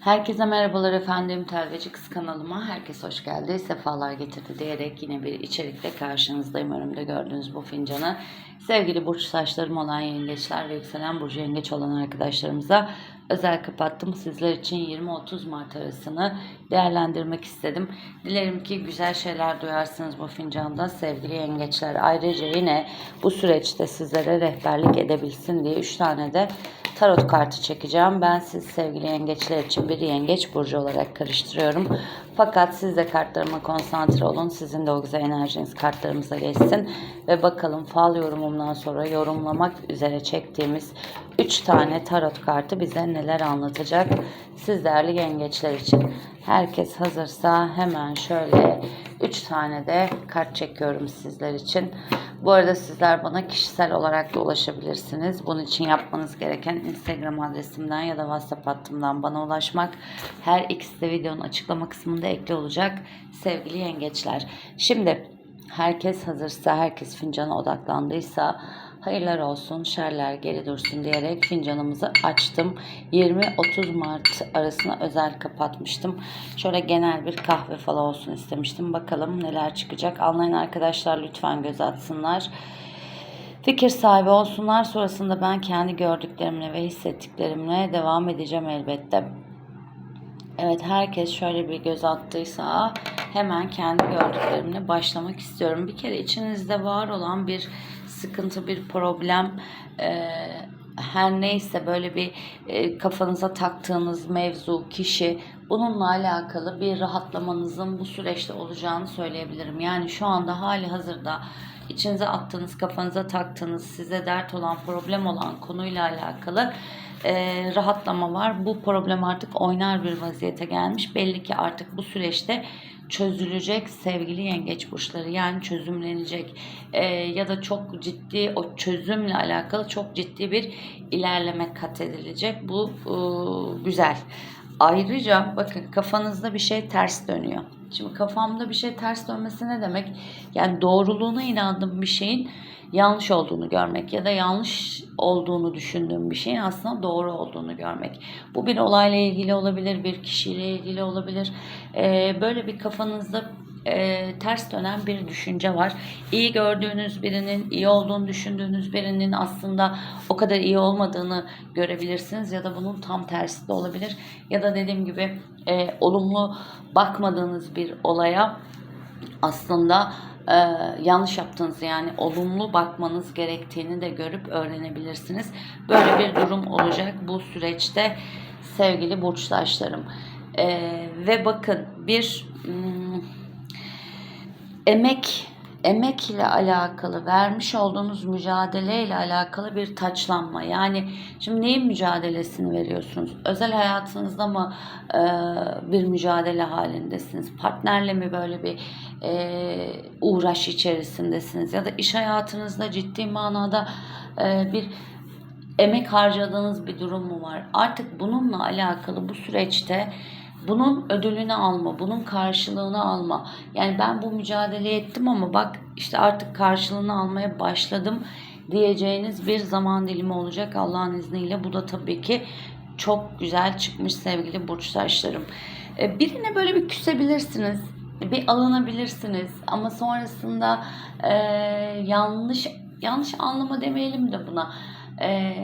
Herkese merhabalar efendim. Telveci Kız kanalıma herkes hoş geldi. Sefalar getirdi diyerek yine bir içerikle karşınızdayım. Önümde gördüğünüz bu fincanı sevgili burç saçlarım olan yengeçler ve yükselen burcu yengeç olan arkadaşlarımıza özel kapattım. Sizler için 20-30 Mart arasını değerlendirmek istedim. Dilerim ki güzel şeyler duyarsınız bu fincanda sevgili yengeçler. Ayrıca yine bu süreçte sizlere rehberlik edebilsin diye 3 tane de tarot kartı çekeceğim. Ben siz sevgili yengeçler için bir yengeç burcu olarak karıştırıyorum. Fakat siz de kartlarıma konsantre olun. Sizin de o güzel enerjiniz kartlarımıza geçsin. Ve bakalım fal yorumumdan sonra yorumlamak üzere çektiğimiz 3 tane tarot kartı bize neler anlatacak. Siz değerli yengeçler için. Herkes hazırsa hemen şöyle 3 tane de kart çekiyorum sizler için. Bu arada sizler bana kişisel olarak da ulaşabilirsiniz. Bunun için yapmanız gereken Instagram adresimden ya da WhatsApp hattımdan bana ulaşmak. Her ikisi de videonun açıklama kısmında ekli olacak sevgili yengeçler. Şimdi herkes hazırsa, herkes fincana odaklandıysa hayırlar olsun, şerler geri dursun diyerek fincanımızı açtım. 20-30 Mart arasına özel kapatmıştım. Şöyle genel bir kahve falan olsun istemiştim. Bakalım neler çıkacak. Anlayan arkadaşlar lütfen göz atsınlar. Fikir sahibi olsunlar. Sonrasında ben kendi gördüklerimle ve hissettiklerimle devam edeceğim elbette. Evet herkes şöyle bir göz attıysa hemen kendi gördüklerimle başlamak istiyorum. Bir kere içinizde var olan bir sıkıntı, bir problem e, her neyse böyle bir e, kafanıza taktığınız mevzu, kişi bununla alakalı bir rahatlamanızın bu süreçte olacağını söyleyebilirim. Yani şu anda hali hazırda içinize attığınız, kafanıza taktığınız, size dert olan, problem olan konuyla alakalı e, rahatlama var. Bu problem artık oynar bir vaziyete gelmiş. Belli ki artık bu süreçte çözülecek sevgili yengeç burçları yani çözümlenecek e, ya da çok ciddi o çözümle alakalı çok ciddi bir ilerleme kat edilecek. Bu e, güzel. Ayrıca bakın kafanızda bir şey ters dönüyor. Şimdi kafamda bir şey ters dönmesi ne demek? Yani doğruluğuna inandığım bir şeyin yanlış olduğunu görmek ya da yanlış olduğunu düşündüğüm bir şeyin aslında doğru olduğunu görmek. Bu bir olayla ilgili olabilir, bir kişiyle ilgili olabilir. Ee, böyle bir kafanızda e, ters dönen bir düşünce var. İyi gördüğünüz birinin, iyi olduğunu düşündüğünüz birinin aslında o kadar iyi olmadığını görebilirsiniz ya da bunun tam tersi de olabilir. Ya da dediğim gibi e, olumlu bakmadığınız bir olaya aslında e, yanlış yaptığınızı yani olumlu bakmanız gerektiğini de görüp öğrenebilirsiniz. Böyle bir durum olacak bu süreçte sevgili burçtaşlarım. E, ve bakın bir hmm, emek emek ile alakalı vermiş olduğunuz mücadele ile alakalı bir taçlanma. Yani şimdi neyin mücadelesini veriyorsunuz? Özel hayatınızda mı e, bir mücadele halindesiniz? Partnerle mi böyle bir e, uğraş içerisindesiniz? Ya da iş hayatınızda ciddi manada e, bir emek harcadığınız bir durum mu var? Artık bununla alakalı bu süreçte bunun ödülünü alma, bunun karşılığını alma. Yani ben bu mücadele ettim ama bak işte artık karşılığını almaya başladım diyeceğiniz bir zaman dilimi olacak Allah'ın izniyle. Bu da tabii ki çok güzel çıkmış sevgili burçtaşlarım. Ee, birine böyle bir küsebilirsiniz, bir alınabilirsiniz ama sonrasında e, yanlış yanlış anlama demeyelim de buna. E,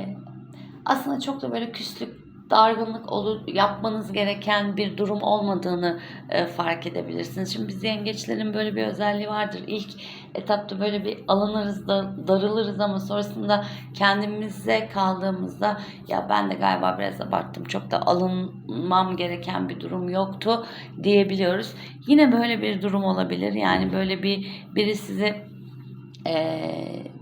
aslında çok da böyle küslük dargınlık olur, yapmanız gereken bir durum olmadığını e, fark edebilirsiniz. Şimdi biz yengeçlerin böyle bir özelliği vardır. İlk etapta böyle bir alınırız da darılırız ama sonrasında kendimize kaldığımızda ya ben de galiba biraz abarttım. Çok da alınmam gereken bir durum yoktu diyebiliyoruz. Yine böyle bir durum olabilir. Yani böyle bir biri size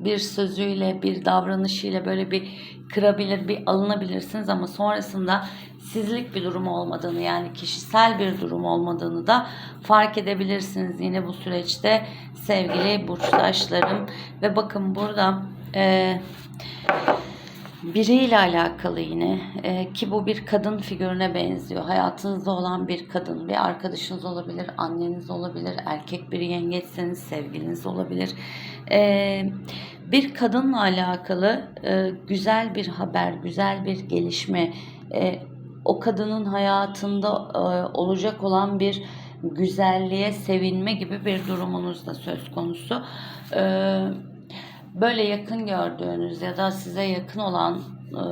bir sözüyle, bir davranışıyla böyle bir kırabilir, bir alınabilirsiniz ama sonrasında sizlik bir durum olmadığını yani kişisel bir durum olmadığını da fark edebilirsiniz yine bu süreçte sevgili burçtaşlarım ve bakın burada e, biriyle alakalı yine e, ki bu bir kadın figürüne benziyor. Hayatınızda olan bir kadın, bir arkadaşınız olabilir, anneniz olabilir, erkek bir yengeçseniz sevgiliniz olabilir. E, bir kadınla alakalı e, güzel bir haber, güzel bir gelişme, e, o kadının hayatında e, olacak olan bir güzelliğe sevinme gibi bir durumunuz da söz konusu. E, böyle yakın gördüğünüz ya da size yakın olan e,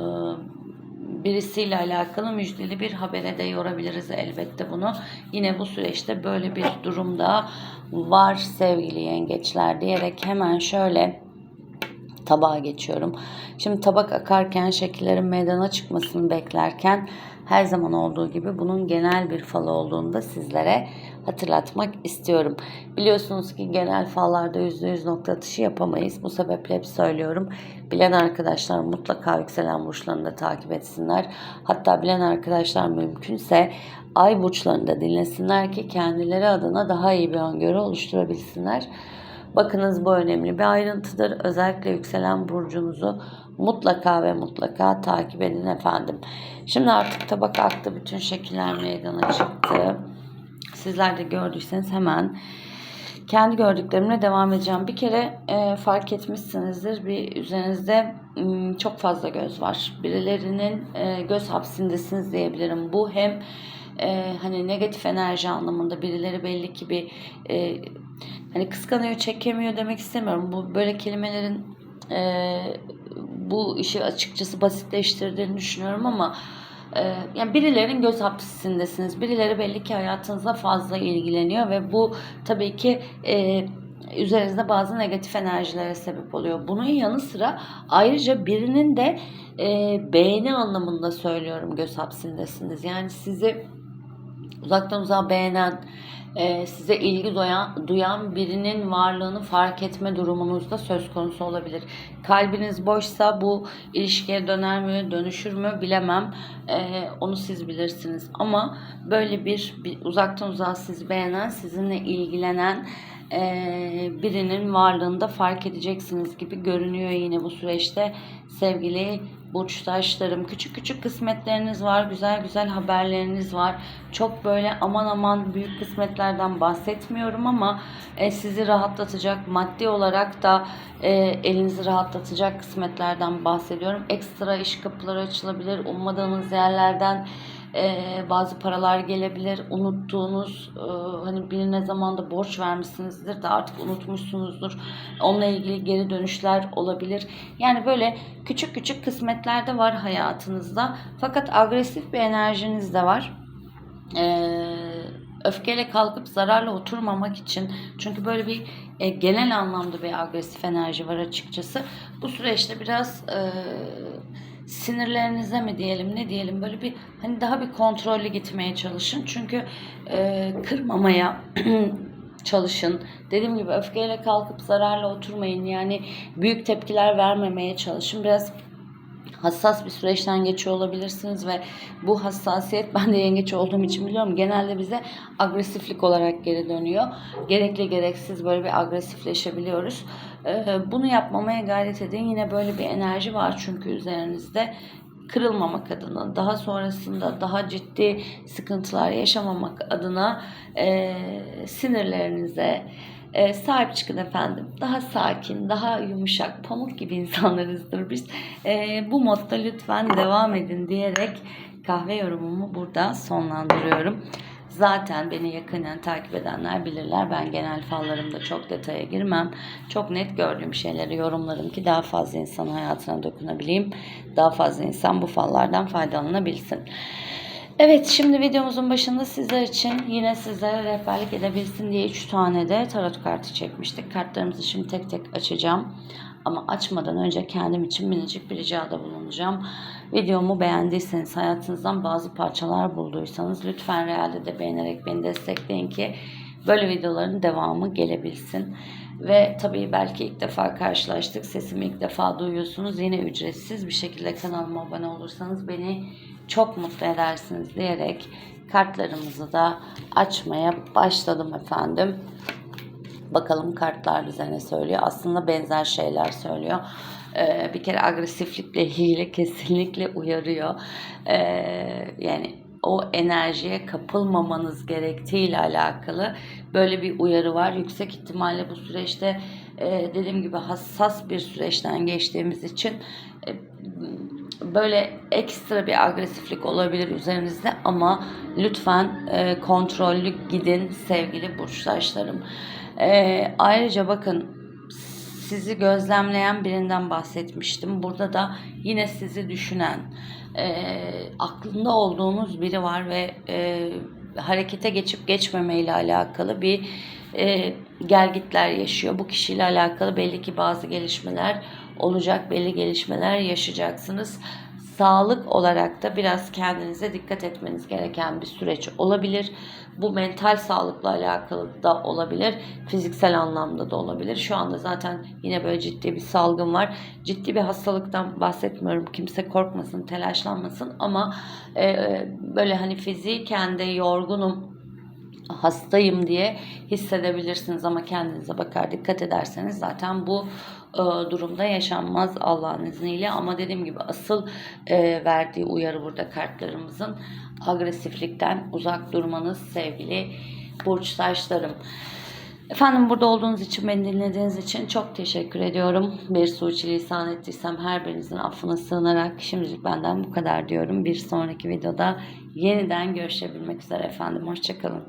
birisiyle alakalı müjdeli bir habere de yorabiliriz elbette bunu. Yine bu süreçte böyle bir durumda var sevgili yengeçler diyerek hemen şöyle tabağa geçiyorum. Şimdi tabak akarken şekillerin meydana çıkmasını beklerken her zaman olduğu gibi bunun genel bir fal olduğunu da sizlere hatırlatmak istiyorum. Biliyorsunuz ki genel fallarda %100 nokta atışı yapamayız. Bu sebeple hep söylüyorum. Bilen arkadaşlar mutlaka yükselen burçlarını da takip etsinler. Hatta bilen arkadaşlar mümkünse ay burçlarını da dinlesinler ki kendileri adına daha iyi bir öngörü oluşturabilsinler. Bakınız bu önemli bir ayrıntıdır. Özellikle yükselen burcunuzu mutlaka ve mutlaka takip edin efendim. Şimdi artık tabak aktı. Bütün şekiller meydana çıktı. Sizler de gördüyseniz hemen kendi gördüklerimle devam edeceğim. Bir kere e, fark etmişsinizdir bir üzerinizde m, çok fazla göz var. Birilerinin e, göz hapsindesiniz diyebilirim. Bu hem e, hani negatif enerji anlamında birileri belli ki bir e, hani kıskanıyor çekemiyor demek istemiyorum. Bu böyle kelimelerin e, bu işi açıkçası basitleştirdiğini düşünüyorum ama e, yani birilerinin göz hapsindesiniz. Birileri belli ki hayatınızla fazla ilgileniyor ve bu tabii ki e, üzerinizde bazı negatif enerjilere sebep oluyor. Bunun yanı sıra ayrıca birinin de e, beğeni anlamında söylüyorum göz hapsindesiniz. Yani sizi uzaktan uzağa beğenen, e, size ilgi duyan, duyan birinin varlığını fark etme durumunuzda söz konusu olabilir. Kalbiniz boşsa bu ilişkiye döner mi, dönüşür mü bilemem. E, onu siz bilirsiniz. Ama böyle bir, bir uzaktan uzağa sizi beğenen, sizinle ilgilenen e, birinin varlığında fark edeceksiniz gibi görünüyor yine bu süreçte sevgili burçtaşlarım. Küçük küçük kısmetleriniz var, güzel güzel haberleriniz var. Çok böyle aman aman büyük kısmetlerden bahsetmiyorum ama e, sizi rahatlatacak, maddi olarak da e, elinizi rahatlatacak kısmetlerden bahsediyorum. Ekstra iş kapıları açılabilir, ummadığınız yerlerden e, bazı paralar gelebilir. Unuttuğunuz e, hani birine zamanda borç vermişsinizdir de artık unutmuşsunuzdur. Onunla ilgili geri dönüşler olabilir. Yani böyle küçük küçük kısmetler de var hayatınızda. Fakat agresif bir enerjiniz de var. Eee öfkeyle kalkıp zararla oturmamak için çünkü böyle bir e, genel anlamda bir agresif enerji var açıkçası. Bu süreçte biraz e, sinirlerinize mi diyelim ne diyelim böyle bir hani daha bir kontrollü gitmeye çalışın. Çünkü e, kırmamaya çalışın. Dediğim gibi öfkeyle kalkıp zararla oturmayın. Yani büyük tepkiler vermemeye çalışın. Biraz hassas bir süreçten geçiyor olabilirsiniz ve bu hassasiyet ben de yengeç olduğum için biliyorum genelde bize agresiflik olarak geri dönüyor. Gerekli gereksiz böyle bir agresifleşebiliyoruz. Ee, bunu yapmamaya gayret edin. Yine böyle bir enerji var çünkü üzerinizde kırılmamak adına, daha sonrasında daha ciddi sıkıntılar yaşamamak adına e, sinirlerinize, e, sahip çıkın efendim. Daha sakin, daha yumuşak, pamuk gibi insanlarızdır biz. E, bu modda lütfen devam edin diyerek kahve yorumumu burada sonlandırıyorum. Zaten beni yakından takip edenler bilirler. Ben genel fallarımda çok detaya girmem. Çok net gördüğüm şeyleri yorumlarım ki daha fazla insan hayatına dokunabileyim. Daha fazla insan bu fallardan faydalanabilsin. Evet şimdi videomuzun başında sizler için yine sizlere rehberlik edebilsin diye 3 tane de tarot kartı çekmiştik. Kartlarımızı şimdi tek tek açacağım. Ama açmadan önce kendim için minicik bir ricada bulunacağım. Videomu beğendiyseniz, hayatınızdan bazı parçalar bulduysanız lütfen realde de beğenerek beni destekleyin ki böyle videoların devamı gelebilsin. Ve tabii belki ilk defa karşılaştık, sesimi ilk defa duyuyorsunuz. Yine ücretsiz bir şekilde kanalıma abone olursanız beni çok mutlu edersiniz diyerek kartlarımızı da açmaya başladım efendim. Bakalım kartlar bize ne söylüyor. Aslında benzer şeyler söylüyor. Ee, bir kere agresiflikle ilgili kesinlikle uyarıyor. Ee, yani o enerjiye kapılmamanız gerektiğiyle alakalı böyle bir uyarı var. Yüksek ihtimalle bu süreçte e, dediğim gibi hassas bir süreçten geçtiğimiz için e, böyle ekstra bir agresiflik olabilir üzerinizde ama lütfen e, kontrollü gidin sevgili burçtaşlarım. E, ayrıca bakın sizi gözlemleyen birinden bahsetmiştim. Burada da yine sizi düşünen, e, aklında olduğunuz biri var ve e, harekete geçip geçmeme ile alakalı bir e, gelgitler yaşıyor. Bu kişiyle alakalı belli ki bazı gelişmeler olacak, belli gelişmeler yaşayacaksınız. Sağlık olarak da biraz kendinize dikkat etmeniz gereken bir süreç olabilir. Bu mental sağlıkla alakalı da olabilir, fiziksel anlamda da olabilir. Şu anda zaten yine böyle ciddi bir salgın var. Ciddi bir hastalıktan bahsetmiyorum. Kimse korkmasın, telaşlanmasın ama e, böyle hani fiziken de yorgunum, hastayım diye hissedebilirsiniz ama kendinize bakar dikkat ederseniz zaten bu e, durumda yaşanmaz Allah'ın izniyle ama dediğim gibi asıl e, verdiği uyarı burada kartlarımızın agresiflikten uzak durmanız sevgili burçtaşlarım. Efendim burada olduğunuz için, beni dinlediğiniz için çok teşekkür ediyorum. Bir suçilisan ettiysem her birinizin affına sığınarak şimdilik benden bu kadar diyorum. Bir sonraki videoda yeniden görüşebilmek üzere efendim. Hoşçakalın.